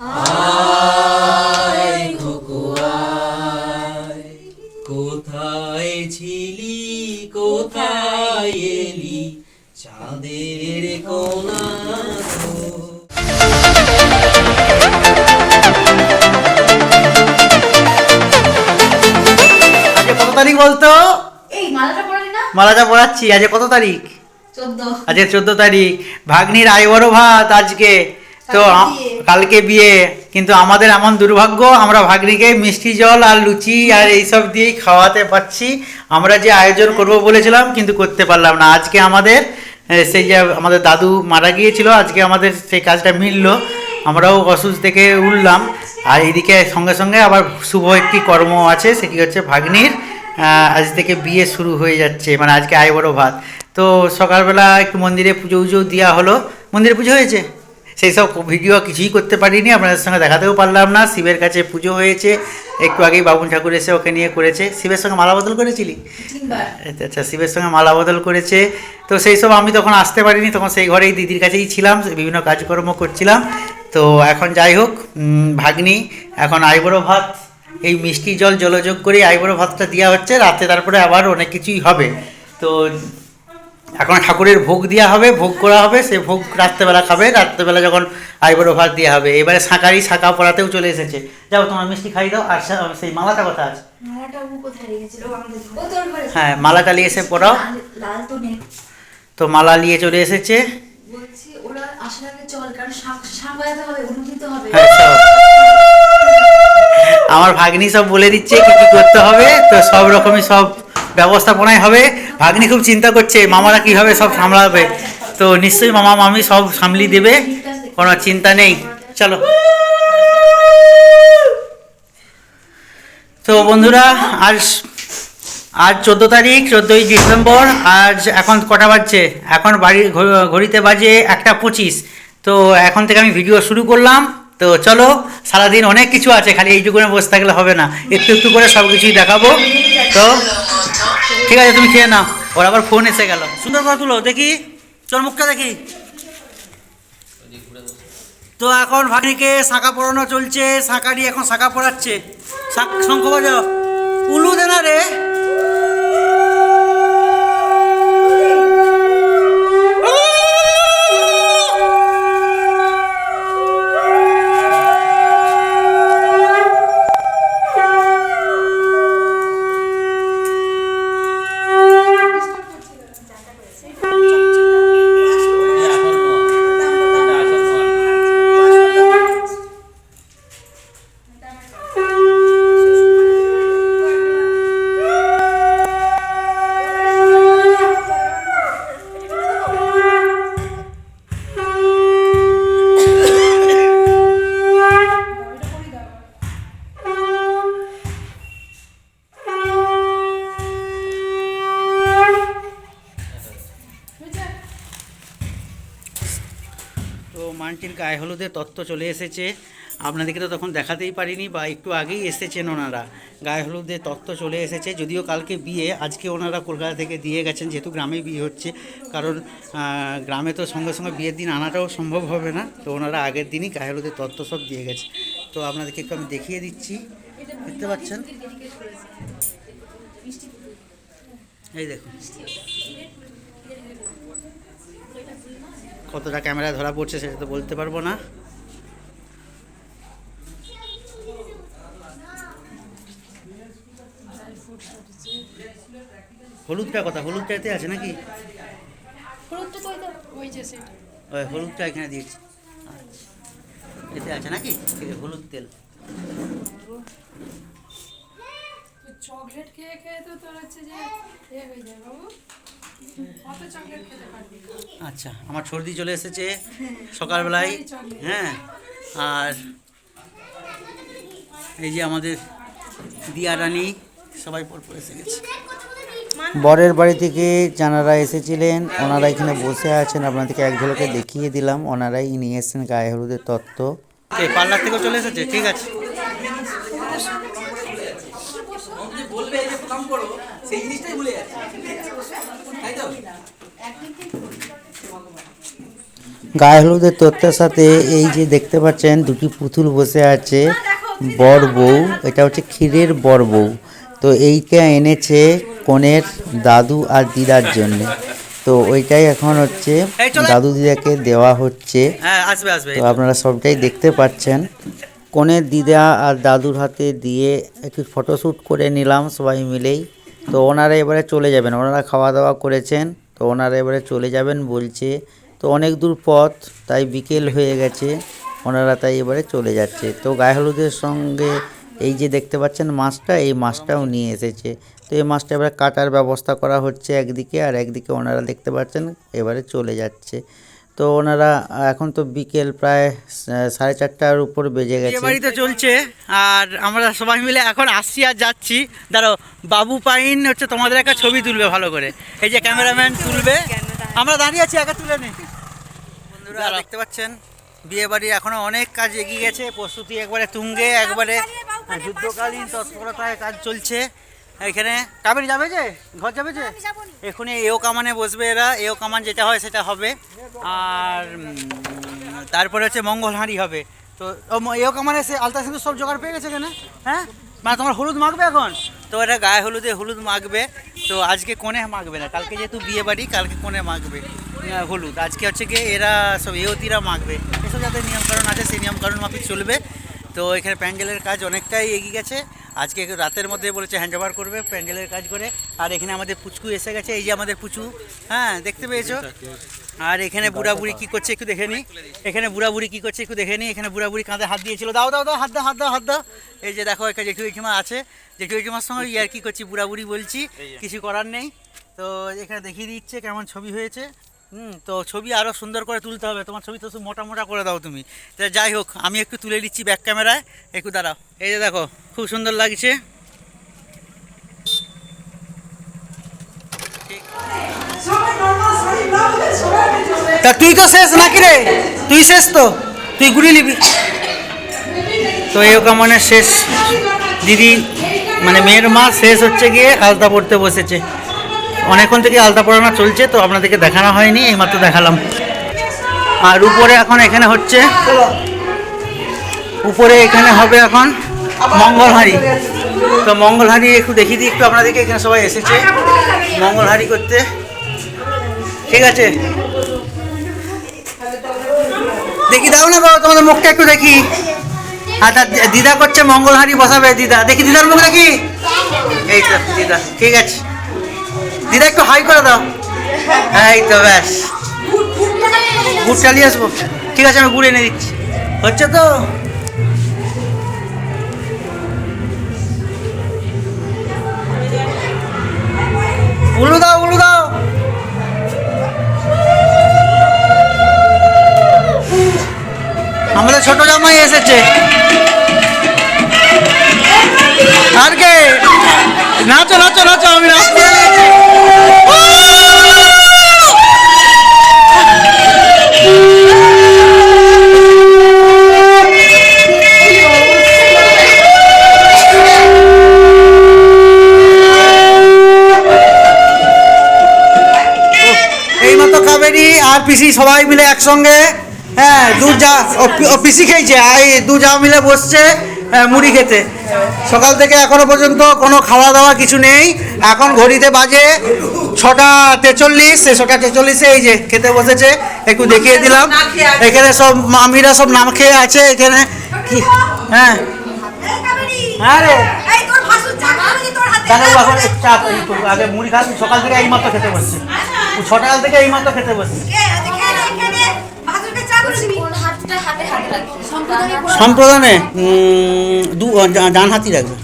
আয় খোকুয়ায় কোথায় ছিলি কোথায় এলি? চাঁদের কোনা আজকে কত তারিখ বলতো? এই মালাটা পরালি না? মালাটা পড়াচ্ছি আজকে কত তারিখ? চোদ্দ। আজকে চোদ্দ তারিখ। ভাগ্নির আয় ভাত আজকে। তো কালকে বিয়ে। কিন্তু আমাদের এমন দুর্ভাগ্য আমরা ভাগ্নিকে মিষ্টি জল আর লুচি আর এইসব দিয়েই খাওয়াতে পারছি। আমরা যে আয়োজন করব বলেছিলাম কিন্তু করতে পারলাম না। আজকে আমাদের সেই যে আমাদের দাদু মারা গিয়েছিল আজকে আমাদের সেই কাজটা মিললো। আমরাও অসুস্থ থেকে উঠলাম। আর এদিকে সঙ্গে সঙ্গে আবার শুভ একটি কর্ম আছে সেটি হচ্ছে ভাগ্নির। আজ থেকে বিয়ে শুরু হয়ে যাচ্ছে মানে আজকে আয় বড় ভাত। তো সকালবেলা একটু মন্দিরে পুজো উজো দেওয়া হলো। মন্দিরে পুজো হয়েছে? সেই সব ভিডিও কিছুই করতে পারিনি আপনাদের সঙ্গে দেখাতেও পারলাম না শিবের কাছে পুজো হয়েছে একটু আগেই বাবুন ঠাকুর এসে ওকে নিয়ে করেছে শিবের সঙ্গে মালা বদল করেছিলি? আচ্ছা, আচ্ছা শিবের সঙ্গে মালা বদল করেছে তো সেই সব আমি তখন আসতে পারিনি তখন সেই ঘরেই দিদির কাছেই ছিলাম বিভিন্ন কাজকর্ম করছিলাম তো এখন যাই হোক ভাগ্নি এখন আইবড়ো ভাত এই মিষ্টি জল জলযোগ করে আইবড়ো ভাতটা দেওয়া হচ্ছে রাতে তারপরে আবার অনেক কিছুই হবে তো এখন ঠাকুরের ভোগ দেওয়া হবে ভোগ করা হবে সে ভোগ রাত্রেবেলা খাবে রাত্রেবেলা যখন আইবড়ো ভাত দেওয়া হবে। এবারে শাঁকারি শাঁকা পড়াতেও চলে এসেছে। যাও তোমার মিষ্টি খাই দাও আর সেই মালাটা কথা আছে? হ্যাঁ মালাটা নিয়ে এসে পড়াও। তো মালা নিয়ে চলে এসেছে। হ্যাঁ। আমার ভাগ্নি সব বলে দিচ্ছে কি কি করতে হবে তো সব রকমই সব ব্যবস্থাপনায় হবে। ভাগ্নি খুব চিন্তা করছে, মামারা কীভাবে সব সামলাবে? তো নিশ্চয়ই মামা, মামি সব সামলি দেবে, কোনো চিন্তা নেই। চলো। তো বন্ধুরা, আজ আজ চোদ্দ তারিখ, চোদ্দোই ডিসেম্বর, আজ এখন কটা বাজছে? এখন বাড়ি ঘড়িতে বাজে একটা পঁচিশ। তো এখন থেকে আমি ভিডিও শুরু করলাম। তো চলো, সারাদিন অনেক কিছু আছে, খালি এইটুকুনে বসে থাকলে হবে না। একটু একটু করে সব কিছুই দেখাবো। তো ঠিক আছে, তুমি খেয়ে নাও। ওর আবার ফোন এসে গেল। সুন্দর করে তুলো দেখি। চল মুখটা দেখি। তো এখন ভাগ্নিকে শাঁখা পড়ানো চলছে শাঁখাটি এখন শাঁখা পড়াচ্ছে। শঙ্খ বাজাও। উলু দে না রে। মানটির গায়ে হলুদের তত্ত্ব চলে এসেছে। আপনাদেরকে তো তখন দেখাতেই পারিনি বা একটু আগেই এসেছেন ওনারা। গায়ে হলুদের তত্ত্ব চলে এসেছে, যদিও কালকে বিয়ে, আজকে ওনারা কলকাতা থেকে দিয়ে গেছেন, যেহেতু গ্রামে বিয়ে হচ্ছে। কারণ গ্রামে তো সঙ্গে সঙ্গে বিয়ের দিন আনাটাও সম্ভব হবে না, তো ওনারা আগের দিনই গায়ে হলুদের তত্ত্ব সব দিয়ে গেছে। তো আপনাদেরকে একটু আমি দেখিয়ে দিচ্ছি। দেখতে পাচ্ছেন? এই দেখুন। কতটা ক্যামেরা ধরা পড়ছে সেটা তো বলতে পারব না। হলুদটা কথা হলুদটা এতে আছে নাকি? ওই হলুদটা এখানে দিয়েছি এতে আছে নাকি? ঠিক আছে হলুদ তেল। চকলেট খেয়ে খেয়ে তো তোর হচ্ছে যে এ হয়ে যায় বাবু। আচ্ছা আমার সর্দি চলে এসেছে সকালবেলায় হ্যাঁ আর এই যে আমাদের দিয়া রানী সবাই পর পর এসে গেছে। বরের বাড়ি থেকে যারা এসেছিলেন ওনারা এখানে বসে আছেন আপনাদেরকে এক ঝলকে দেখিয়ে দিলাম। ওনারাই নিয়ে এসেছেন গায়ে হলুদের তত্ত্ব। পার্লার থেকেও চলে এসেছে? ঠিক আছে বলবে যে প্রণাম করো সেই জিনিসটাই ভুলে যাচ্ছে তাই তো গায়ে হলুদের তথ্যের সাথে এই যে দেখতে পাচ্ছেন দুটি পুতুল বসে আছে বর বউ এটা হচ্ছে ক্ষীরের বর বউ। তো এইটা এনেছে কনের দাদু আর দিদার জন্য। তো ওইটাই এখন হচ্ছে দাদু দিদাকে দেওয়া হচ্ছে। হ্যাঁ তো আপনারা সবটাই দেখতে পাচ্ছেন। কনের দিদা আর দাদুর হাতে দিয়ে একটু ফটোশ্যুট করে নিলাম সবাই মিলেই। তো ওনারা এবারে চলে যাবেন। ওনারা খাওয়া দাওয়া করেছেন। তো ওনারা এবারে চলে যাবেন বলছে, তো অনেক দূর পথ, তাই বিকেল হয়ে গেছে। ওনারা তাই এবারে চলে যাচ্ছে। তো গায়ে হলুদের সঙ্গে এই যে দেখতে পাচ্ছেন মাছটা, এই মাছটাও নিয়ে এসেছে। তো এই মাছটা এবারে কাটার ব্যবস্থা করা হচ্ছে একদিকে, আর একদিকে ওনারা দেখতে পাচ্ছেন এবারে চলে যাচ্ছে। তো ওনারা এখন তো বিকেল প্রায় সাড়ে চারটার উপর বেজে গেছে। বাড়িতে চলছে আর আমরা সবাই মিলে এখন আসছি আর যাচ্ছি। দাঁড়ো বাবু পাইন হচ্ছে তোমাদের একটা ছবি তুলবে ভালো করে। এই যে ক্যামেরাম্যান তুলবে। আমরা দাঁড়িয়ে আছি একা তুলে নি। বন্ধুরা দেখতে পাচ্ছেন বিয়ে বাড়ি এখনও অনেক কাজ এগিয়ে গেছে। প্রস্তুতি একবারে তুঙ্গে একবারে যুদ্ধকালীন তৎপরতায় কাজ চলছে। এখানে কাবেরি যাবে যে? ঘর যাবে যে? এখনই এও কামানে বসবে এরা। এও কামান যেটা হয় সেটা হবে। আর তারপরে হচ্ছে মঙ্গল হাঁড়ি হবে। তো এও কামানে সে আলতা সিঁদুর সব জোগাড় পেয়ে গেছে এখানে? হ্যাঁ? মানে তোমার হলুদ মাখবে এখন? তো এটা গায়ে হলুদে হলুদ মাখবে। তো আজকে কোণে মাখবে না। কালকে যেহেতু বিয়ে বাড়ি কালকে কোণে মাখবে হলুদ। আজকে হচ্ছে গিয়ে এরা সব এওতিরা মাখবে। এসব যাতে নিয়মকানুন আছে সেই নিয়মকানুন মাফিক চলবে। তো এখানে প্যান্ডেলের কাজ অনেকটাই এগিয়ে গেছে। আজকে রাতের মধ্যে বলেছে হ্যান্ড ওভার করবে প্যান্ডেলের কাজ করে। আর এখানে আমাদের পুচকু এসে গেছে এই যে আমাদের পুচু। হ্যাঁ দেখতে পেয়েছ? আর এখানে বুড়া বুড়ি কি করছে একটু দেখে নি। এখানে বুড়া বুড়ি কি করছে একটু দেখে নি। এখানে বুড়া বুড়ি কাঁধে হাত দিয়েছিল। দাও দাও দাও হাত দাও হাত দাও হাত দাও। এই যে দেখো একটা জেঠু জেঠিমা আছে। জেঠু জেঠিমার সঙ্গে ইয়ার কি করছি বুড়া বুড়ি বলছি কিছু করার নেই। তো এখানে দেখিয়ে দিচ্ছে কেমন ছবি হয়েছে। হুম, তো ছবি আরও সুন্দর করে তুলতে হবে। তোমার ছবি তো মোটা মোটা করে দাও তুমি। তা যাই হোক, আমি একটু তুলে দিচ্ছি ব্যাক ক্যামেরায় একটু দাঁড়াও। এই যে দেখো, খুব সুন্দর লাগছে। তা তুই তো শেষ নাকি রে? তুই শেষ তো? তুই ঘুরিয়ে নিবি। তো এই কামানের শেষ। দিদি মানে মেয়ের মা শেষ হচ্ছে গিয়ে আলতা পড়তে বসেছে। অনেকক্ষণ থেকে আলতা পড়ানো চলছে, তো আপনাদেরকে দেখানো হয়নি, এইমাত্র দেখালাম। আর উপরে এখন এখানে হচ্ছে, উপরে এখানে হবে এখন মঙ্গলহারি। তো মঙ্গলহারি একটু দেখিয়ে দিই, একটু আপনাদেরকে এখানে সবাই এসেছে মঙ্গলহারি করতে। ঠিক আছে। দেখি দাও না বাবা, তোমাদের মুখটা একটু দেখি। আচ্ছা দিদা করছে মঙ্গলহারি বসাবে, দিদা। দেখি, দিদার মুখ দেখি। এই দিদা, ঠিক আছে। দিদা, একটু হাই করে দাও। হ্যাঁ এই তো ব্যাস। গুড় চালিয়ে আসব। ঠিক আছে, আমি গুড় এনে দিচ্ছি। হচ্ছে তো? উলু দাও উলু দাও। আমাদের ছোট জামাই এসেছে। আর কে? নাচো নাচো নাচো আমি নাচতে আর পিসি সবাই মিলে একসঙ্গে হ্যাঁ দু যা পিসি খেয়েছে আর দু যা মিলে বসছে হ্যাঁ, মুড়ি খেতে। সকাল থেকে এখনও পর্যন্ত কোনো খাওয়া দাওয়া কিছু নেই। এখন ঘড়িতে বাজে ছটা তেচল্লিশ। ছটা তেচল্লিশে এই যে খেতে বসেছে, একটু দেখিয়ে দিলাম। এখানে সব মামিরা সব নাম খেয়ে আছে, এখানে কি? হ্যাঁ। হ্যাঁ রে। মুড়ি সকাল থেকে এই মাত্র খেতে বসছে। সকাল থেকে এই মাত্র খেতে বসছে। সম্প্রদানে দু ডান হাতি রাখবে।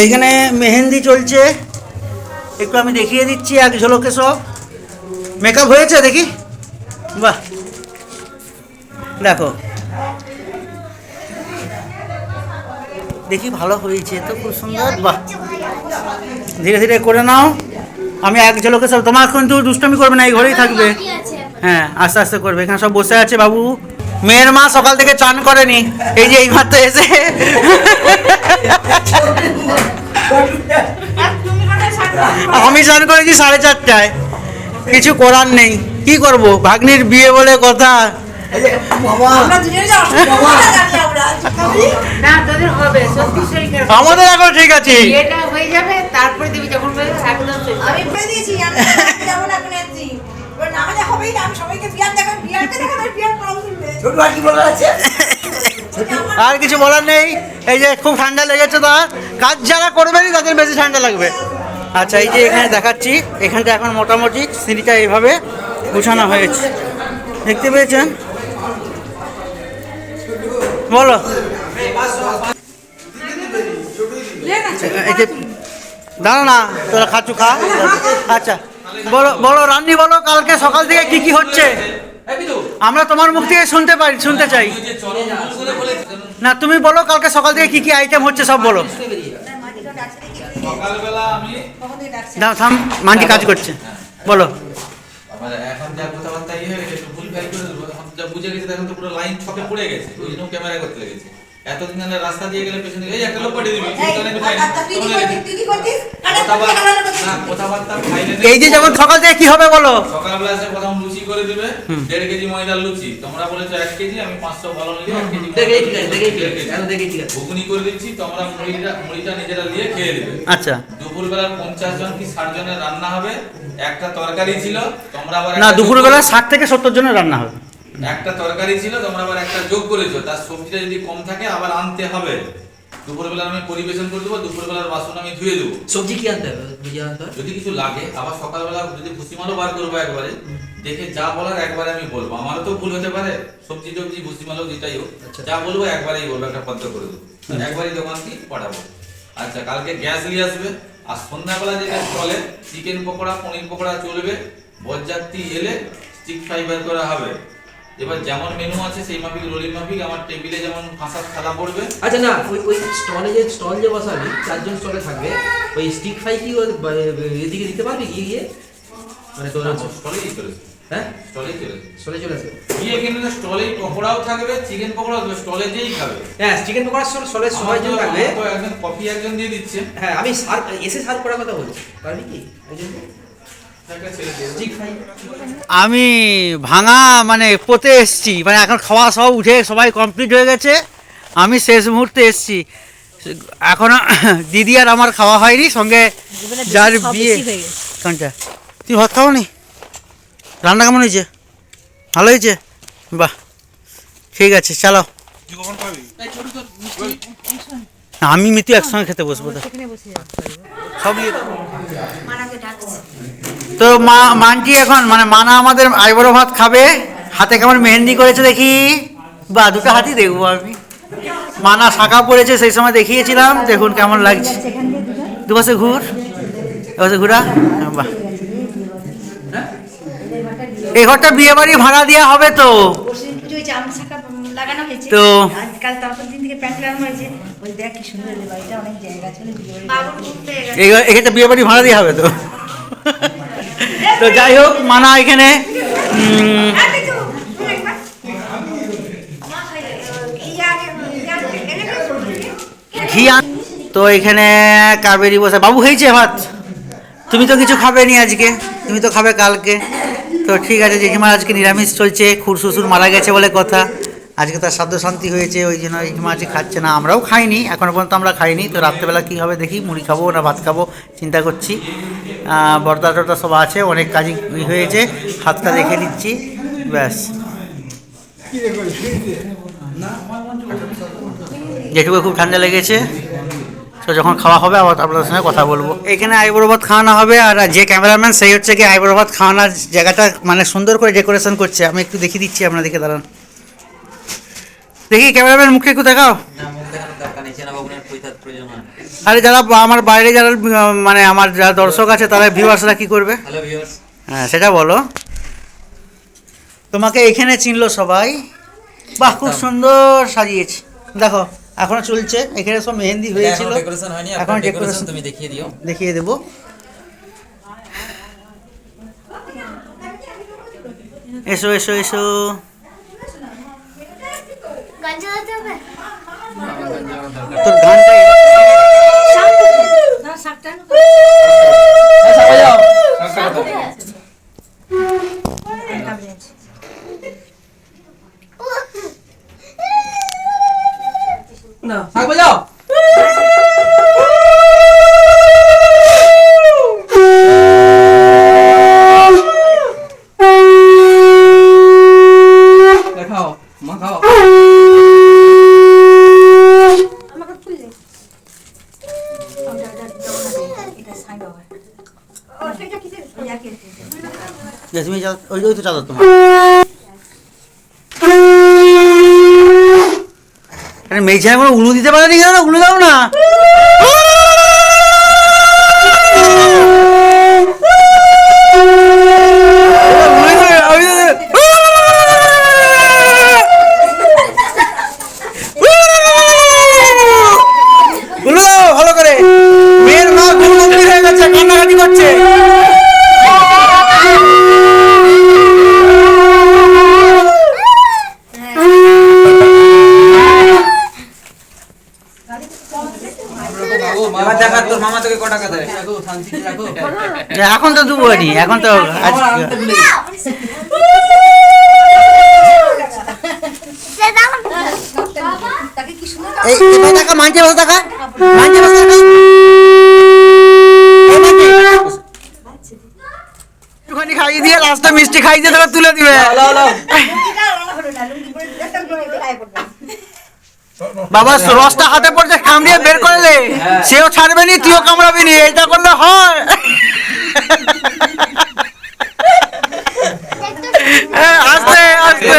এইখানে মেহেন্দি চলছে। একটু আমি দেখিয়ে দিচ্ছি এক ঝলকে সব। মেকআপ হয়েছে দেখি। বাহ। দেখো। দেখি ভালো হয়েছে তো, খুব সুন্দর। বাহ। ধীরে ধীরে করে নাও। আমি এক ঝলকে সব তোমার কিন্তু দুষ্টমি করবে না, এই ঘরেই থাকবে। হ্যাঁ আস্তে আস্তে করবে। এখানে সব বসে আছে বাবু। মেয়ের মা সকাল থেকে চান করেনি। এই যে এই মাত্র এসে। আমি চান করেছি সাড়ে চারটায়। কিছু করার নেই। কি করব? ভাগ্নির বিয়ে বলে কথা। না তোদের হবে। সত্যি শরীর আমাদের এখন ঠিক আছে। হয়ে যাবে তারপরে দিবি যখন আমি দিয়েছি না হলে হবেই না আমি সবাইকে বিয়ার দেখান বিয়ারকে দেখান আর বিয়ার কিছু বলার নেই এই যে খুব ঠান্ডা লেগেছে তা কাজ যারা করবেনই তাদের বেশি ঠান্ডা লাগবে। আচ্ছা এই যে এখানে দেখাচ্ছি এখানটা এখন মোটামুটি সিঁড়িটা এইভাবে গুছানো হয়েছে। দেখতে পেয়েছেন? বলো। এই যে দাঁড়া না তোরা খাচ্ছু খা। আচ্ছা। বলো বলো রান্নি বলো কালকে সকাল থেকে কি কি হচ্ছে? আমরা তোমার মুখ থেকে শুনতে পারি শুনতে চাই। না তুমি বলো কালকে সকাল থেকে কি কি আইটেম হচ্ছে সব বলো। মানটি কাজ করছে। বলো। এখন যা কথাবার্তা ইয়ে হয়ে গেছে ভুল ভালো করে এখন যা বুঝে গেছে এখন তো পুরো লাইন ছকে পড়ে গেছে। ওই জন্য ক্যামেরা করতে লেগেছে। এতদিন ধরে রাস্তা দিয়ে গেলে পেছনে এই একটা লোক পাঠিয়ে দিবি। এই, যে যখন সকাল থেকে কি হবে বলো? সকালবেলা এসে প্রথম লুচি করে দিবে দেড় কেজি ময়দার লুচি। তোমরা বলেছ এক কেজি আমি পাঁচশো ভালো নিলে এক কেজি দেখেই ঠিক আছে, দেখেই ঠিক আছে। এখন ঠিক আছে। ঘুগনি করে দিচ্ছি তোমরা মুড়িটা মুড়িটা নিজেরা নিয়ে খেয়ে দিবে আচ্ছা। দুপুরবেলা পঞ্চাশ জন কি ষাট জনের রান্না হবে? একটা তরকারি ছিল তোমরা আবার না দুপুরবেলা ষাট থেকে সত্তর জনের রান্না হবে। একটা তরকারি ছিল তোমরা আবার একটা যোগ করেছ তার সবজিটা যদি কম থাকে আবার আনতে হবে। দুপুরবেলা আমি পরিবেশন করে দেবো দুপুরবেলার বাসন আমি ধুয়ে দেবো। সবজি কি আনতে হবে? যদি কিছু লাগে আবার সকালবেলা যদি ভুসিমালও বার করব একবারে দেখে যা বলার একবারে আমি বলব। আমারও তো ভুল হতে পারে সবজি টবজি ভুসিমালও যেটাই হোক যা বলব একবারেই বলব একটা পদ্ম করে দেবো। একবারই দোকান কি পাঠাবো আচ্ছা কালকে গ্যাস নিয়ে আসবে আর সন্ধ্যাবেলা যেটা চলে চিকেন পকোড়া পনির পকোড়া চলবে বরযাত্রী এলে স্টিক ফাইবার করা হবে। এবার যেমন মেনু আছে সেই মাফিক রোলিং মাফিক আমার টেবিলে যেমন কাঁসার থালা পড়বে। আচ্ছা না ওই ওই স্টলে যে স্টল যে বসাবি চারজন স্টলে থাকবে ওই স্টিক ফ্রাই কি এদিকে দিতে পারবি গিয়ে গিয়ে? মানে তোর স্টলেই চলেছে। হ্যাঁ? স্টলেই চলেছে। স্টলে চলে আসবে গিয়ে কিন্তু স্টলেই পকোড়াও থাকবে চিকেন পকোড়াও থাকবে স্টলে যেই খাবে। হ্যাঁ চিকেন পকোড়ার স্টল স্টলে সবাই জন থাকবে। তো একজন কফি একজন দিয়ে দিচ্ছে। হ্যাঁ আমি সার্ভ এসে সার্ভ করার কথা বলছি। পারবি কি? একজন আমি ভাঙা মানে পোতে এসছি। মানে এখন খাওয়া সব উঠে সবাই কমপ্লিট হয়ে গেছে। আমি শেষ মুহূর্তে এসছি। এখনও দিদি আর আমার খাওয়া হয়নি সঙ্গে যার বিয়ে। কোনটা? তুই ভাত খাও নি রান্না কেমন হয়েছে? ভালো হয়েছে? বাহ ঠিক আছে চালো আমি মিতু একসঙ্গে খেতে বসবো। তো সব ডাকছে। তো মা মানটি এখন মানে মানা আমাদের আইবড়ো ভাত খাবে হাতে কেমন মেহেন্দি করেছে দেখি। বা দুটো হাতই দেখব আমি। মানা শাঁখা পড়েছে সেই সময় দেখিয়েছিলাম দেখুন কেমন লাগছে। দুপাশে ঘুর দুপাশে ঘুরা। বাহ। এই ঘরটা বিয়ে বাড়ি ভাড়া দেওয়া হবে তো। তো- এখানে বিয়ে বাড়ি ভাড়া দেওয়া হবে তো। তো যাই হোক, মানা এখানে তো এখানে কাবেরি বসে বাবু হয়েছে ভাত? তুমি তো কিছু খাবে নি আজকে, তুমি তো খাবে কালকে। তো ঠিক আছে, জেঠিমার আজকে নিরামিষ চলছে খুর শ্বশুর মারা গেছে বলে কথা। আজকে তার সাধ্য শান্তি হয়েছে, ওই জন্য জেঠিমা আজকে খাচ্ছে না, আমরাও খাইনি এখনও পর্যন্ত আমরা খাইনি, তো রাত্রেবেলা কী হবে দেখি, মুড়ি খাব না ভাত খাব, চিন্তা করছি। বর্দা টর্দা সব আছে, অনেক কাজই হয়েছে হাতটা দেখে নিচ্ছি ব্যাস। যেটুকু খুব ঠান্ডা লেগেছে, তো যখন খাওয়া হবে আবার আপনাদের সঙ্গে কথা বলব। এখানে আইবুড়ো ভাত খাওয়ানো হবে, আর যে ক্যামেরাম্যান, সেই হচ্ছে কি আইবুড়ো ভাত খাওয়ানোর জায়গাটা মানে সুন্দর করে ডেকোরেশন করছে, আমি একটু দেখিয়ে দিচ্ছি আপনাদেরকে, দাঁড়ান। দেখি ক্যামেরাম্যান মুখে একটু দেখাও। আরে যারা আমার বাইরে যারা মানে আমার যারা দর্শক আছে তারা ভিউয়ার্সরা কি করবে? হ্যাঁ সেটা বলো। তোমাকে এখানে চিনলো সবাই। বাহ খুব সুন্দর সাজিয়েছে। দেখো এখনও চলছে। এখানে সব মেহেন্দি হয়েছিল। এখন ডেকোরেশন তুমি দেখিয়ে দিও। দেখিয়ে দেবো। এসো এসো এসো। তোর গানটা না শাক বাজাও। জেসমিন চাদর ওই ওই তো চাদর তোমার আরে মেয়ে ছেলে কোনো উলু দিতে পারেনি কেন উলু দাও না উলু দাও ভালো করে মেয়ের মা গুরুমন্ত্রী হয়ে গেছে কান্নাকাটি করছে এবার দেখা তোর মামা তোকে ক টাকা দেয় রাখো শান্তিতে রাখো এখন তো দেবো নি এখন তো মানছে বসে মানছে বসে একটুখানি খাইয়ে দিয়ে লাস্টে মিষ্টি খাইয়ে দিয়ে তোকে তুলে দিবে। বাবা রসটা হাতে পড়ছে কামড়িয়ে বের করলে সেও ছাড়বে নি তুইও কামড়াবি নি এটা করলে হয় হ্যাঁ, আস্তে আস্তে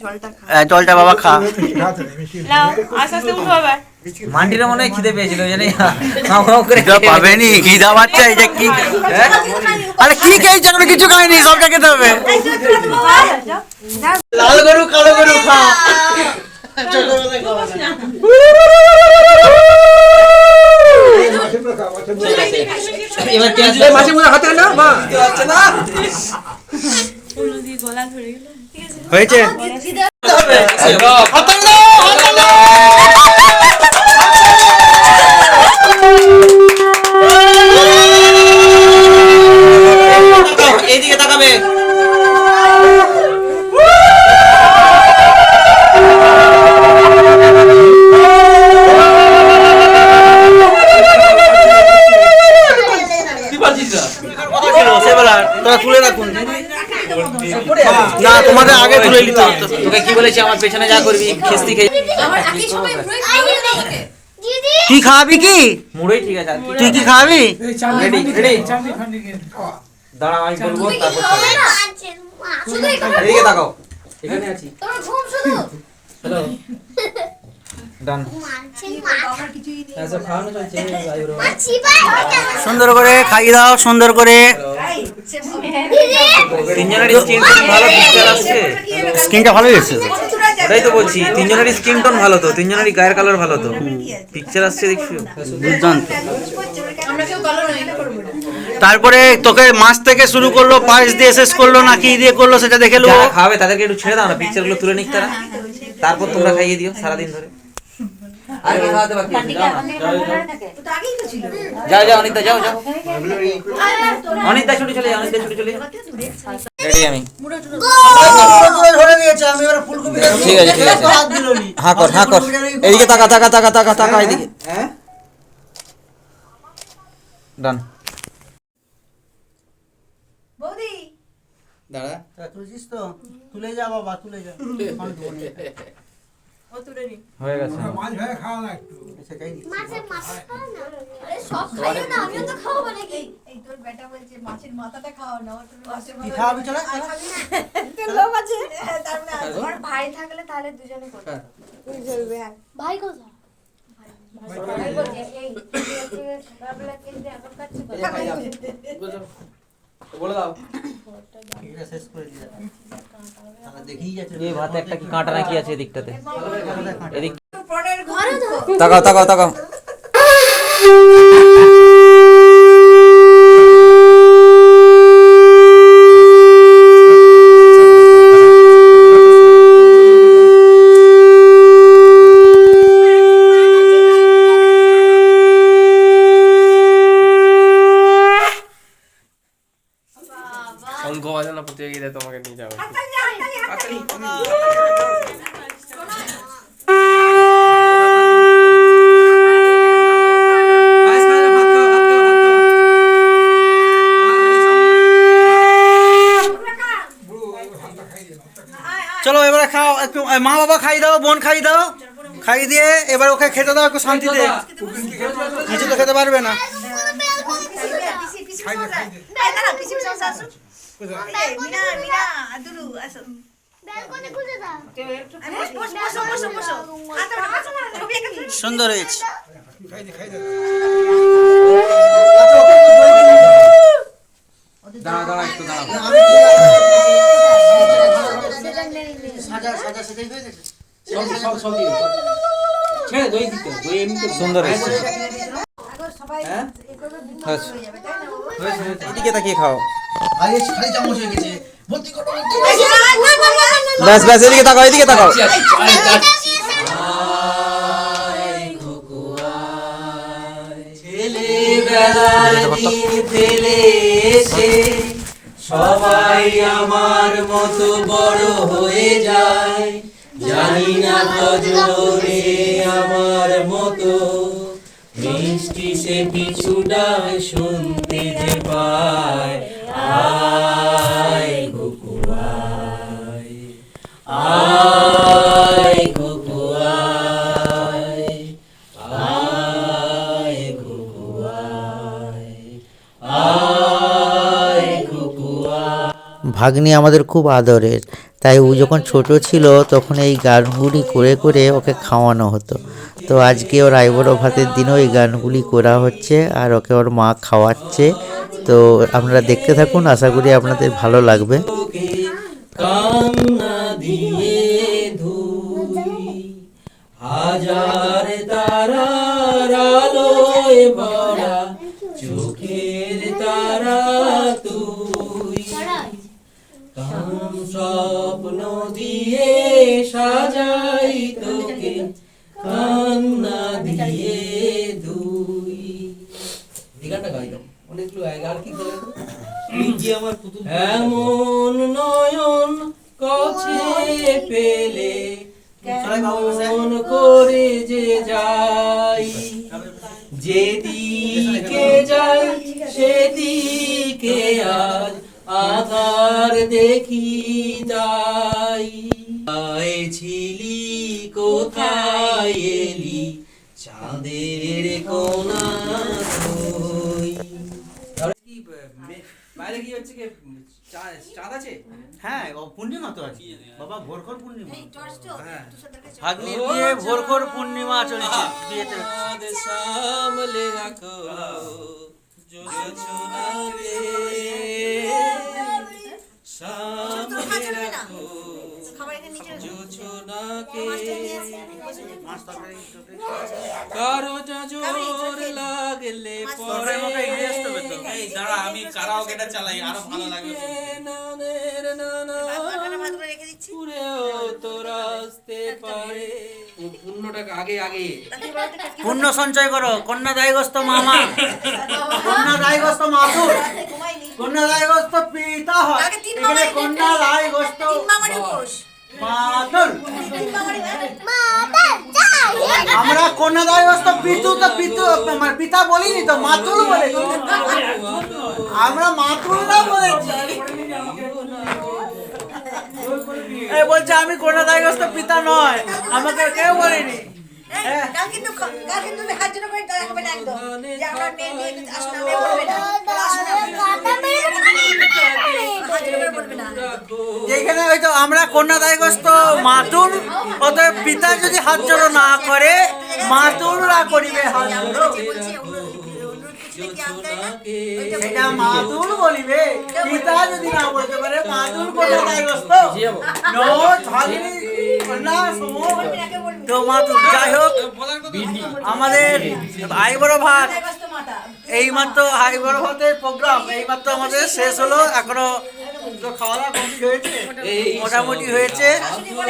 জলটা খা এ, জলটা বাবা খা মান্ডিরা মনে হয় খিদে পেয়েছিল জানি পাবেনি খিদা বাচ্চা এটা কি আরে কি খেয়েছে এখনও কিছু খাইনি সবটা খেতে হবে লাল গরু কালো গরু খা এবার কে আসবে মাঝে মধ্যে হাতে না মা হয়েছে তোকে কি বলেছি? আমার পেছনে যা করবি খেস্তি খেয়ে কি খাওয়াবি কি? মুড়োই ঠিক আছে কি তুই কি খাওয়াবি? দাঁড়া আমি বলব তারপর খাবার এদিকে তাকাও এখানে আছি। ঘুম শুধু। হ্যালো। ডান সুন্দর করে খাইয়ে দাও সুন্দর করে। তিনজনেরই স্কিন টোন ভালো পিকচার আসছে। স্কিনটা ভালো এসেছে। ওটাই তো বলছি তিনজনেরই স্কিন টোন ভালো তো তিনজনেরই গায়ের কালার ভালো তো। পিকচার আসছে দেখছ। দুর্দান্ত। তারপরে তোকে মাছ থেকে শুরু করল পায়েস দিয়ে শেষ করল না কি দিয়ে করল সেটা দেখে যারা খাবে তাদেরকে একটু ছেড়ে দাও না পিকচারগুলো তুলে নিক তারা। তারপর তোমরা খাইয়ে দিও সারাদিন ধরে। আর কি খাওয়াতে বাকি যাও যাও। যাও অনিতা যাও যাও। অনিতা ছুটি চলে যাও অনিতা ছুটি চলে যাও। রেডি আমি। ধরে নিয়েছে আমি এবার ফুলকপি ঠিক আছে, ঠিক আছে। হাত দিল নি। হ্যাঁ কর হ্যাঁ কর। এদিকে তাকা তাকা তাকা তাকা তাকা এদিকে। হ্যাঁ। ডান বৌদি। দাঁড়া। তুলছিস তো? তুলে যা বাবা তুলে যা। আমি দেবো নি। হয়ে গেছে সেটাই দিচ্ছি। সব খাইও না আমিও তো খাব নাকি এই তোর বেটা বলছে মাছের মাথাটা খাও না ওর মাছের কি খাওয়াবি চলে তোর লোক আছে হ্যাঁ, তার মানে আমার ভাই থাকলে তাহলে দুজনে করব তুই চলবে হ্যাঁ ভাই কোথায় ভাই বলছে, এই বলে দাও। ভাতে একটা কি কাঁটা নাকি আছে এদিকটাতে? এদিক তাকাও তাকাও তাকাও অঙ্ক বাজানো প্রতিযোগিতায় তোমাকে নিয়ে যাবে চলো এবারে খাও একটু এ, মা বাবা খাই দাও, বোন খাই দাও, খাই দিয়ে এবার ওকে খেতে দাও, একটু শান্তিতে কিছু তো খেতে পারবে না। সুন্দর। হয়েছে দাঁড়া দাঁড়া, একটু দাঁড়া তাকিয়ে খাও। ব্যাস ব্যাস এদিকে তাকাও এদিকে তাকাও ছেলেবেলার দিন সবাই আমার মতো বড় হয়ে যায়। জানি না কজনে আমার মতো। মিষ্টি সে পিছুটা শুনতে যে পায়। আয় ভাগ্নি আমাদের খুব আদরের। তাই ও যখন ছোট ছিল, তখন এই গানগুলি করে করে ওকে খাওয়ানো হতো। তো আজকে ওর আইবড়ো ভাতের দিনও এই গানগুলি করা হচ্ছে আর ওকে ওর মা খাওয়াচ্ছে। তো আপনারা দেখতে থাকুন, আশা করি আপনাদের ভালো লাগবে। হাজার সাজাই তোকে কান্না দিয়ে দুই। গানটা গাইলাম অনেকগুলো আর কি কি আমার পুতুল এমন নয়ন কাছে পেলে কেমন করে যে যাই। যেদিকে যাই সেদিকে আজ আধার দেখি তাই আয় ছিলি কোথায় এলি চাঁদের কোনা বাইরে কি হচ্ছে কি চাঁদ আছে হ্যাঁ পূর্ণিমা তো আছে বাবা ভোরকর পূর্ণিমা এই টর্চ তো, হ্যাঁ। তুষারদাকে চল। ভাগ্নির বিয়ে ভোরকর পূর্ণিমা চলেছে বিয়েতে সামলে রাখো কারও জোর লাগলে পরে আমি কারাওকেটা চালাই আরও ভালো লাগবে। রেখে দিচ্ছি। পুরেও তোর আসতে পারে। আগে আগে। পুণ্য সঞ্চয় করো কন্যা দায়গ্রস্ত মামা। কন্যা দায়গ্রস্ত মাতুর কন্যা দায়গ্রস্ত পিতা হয়। এখানে কন্যা দায়গ্রস্ত মাতুর। আমরা কন্যা দায়গ্রস্ত পিতু তো পিতু মানে পিতা বলিনি তো মাতুর বলেছি আমরা মাতুর না বলেছি এই বলছে আমি কন্যা দায়গ্রস্ত পিতা নয় আমাকে কেউ বলেনি। যেখানে হয়তো আমরা কন্যা দায়গ্রস্ত মাতুর অতএব পিতা যদি হাত জোড়ো না করে মাতুররা করিবে হাত জোড়ো সেটা মাতুর বলিবে। পিতা যদি না বলতে পারে মাতুর কন্যা দায়গ্রস্ত নো ছাগলি কন্যা সম বলবি না, কেউ তো মাতুর যাই হোক আমাদের আইবড় ভাত দায়গ্রস্ত মাতা। এইমাত্র আইবড় ভাতের প্রোগ্রাম এইমাত্র আমাদের শেষ হলো। এখনও তো খাওয়া দাওয়া কমপ্লিট হয়েছে মোটামুটি হয়েছে।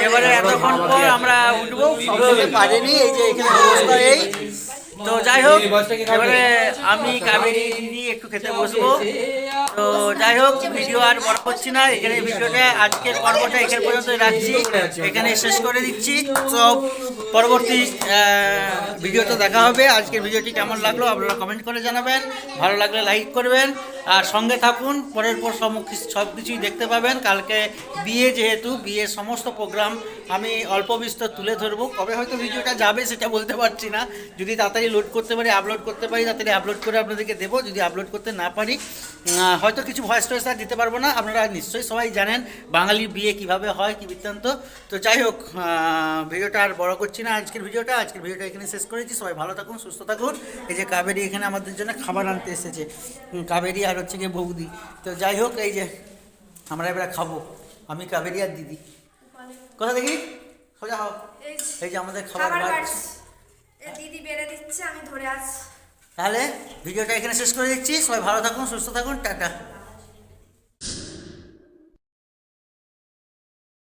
এবারে এতক্ষণ পর আমরা উঠবো সবাই পারেনি এই যে এখানে অবস্থা এই। তো যাই হোক এবারে আমি কাবেরি নিয়ে একটু খেতে বসবো। তো যাই হোক ভিডিও আর বড় করছি না এখানে ভিডিওটা আজকের পর্বটা এখানে পর্যন্ত রাখছি। এখানে শেষ করে দিচ্ছি। সব পরবর্তী ভিডিওতে দেখা হবে। আজকের ভিডিওটি কেমন লাগল আপনারা কমেন্ট করে জানাবেন। ভালো লাগলে লাইক করবেন। আর সঙ্গে থাকুন, পরের পর সব কিছুই দেখতে পাবেন। কালকে বিয়ে যেহেতু, বিয়ের সমস্ত প্রোগ্রাম আমি অল্প বিস্তর তুলে ধরবো। কবে হয়তো ভিডিওটা যাবে সেটা বলতে পারছি না। যদি তাড়াতাড়ি লোড করতে পারি আপলোড করতে পারি, তাড়াতাড়ি আপলোড করে আপনাদেরকে দেবো। যদি আপলোড করতে না পারি হয়তো কিছু ভয়েস টয়েস আর দিতে পারব না। আপনারা নিশ্চয়ই সবাই জানেন বাঙালির বিয়ে কীভাবে হয়, কি বৃত্তান্ত। তো যাই হোক ভিডিওটা আর বড় করছি না আজকের ভিডিওটা। আজকের ভিডিওটা এখানে শেষ করেছি। সবাই ভালো থাকুন, সুস্থ থাকুন। এই যে কাবেরি এখানে আমাদের জন্য খাবার আনতে এসেছে। কাবেরি আর হচ্ছে গিয়ে বৌদি। তো যাই হোক এই যে আমরা এবার খাব। আমি কাবেরি আর দিদি। কথা দেখি? সোজা হোক এই যে আমাদের খাবার দিদি বেড়ে দিচ্ছে আমি ধরে আছি। তাহলে ভিডিওটা এখানে শেষ করে দিচ্ছি। সবাই ভালো থাকুন সুস্থ থাকুন টাটা।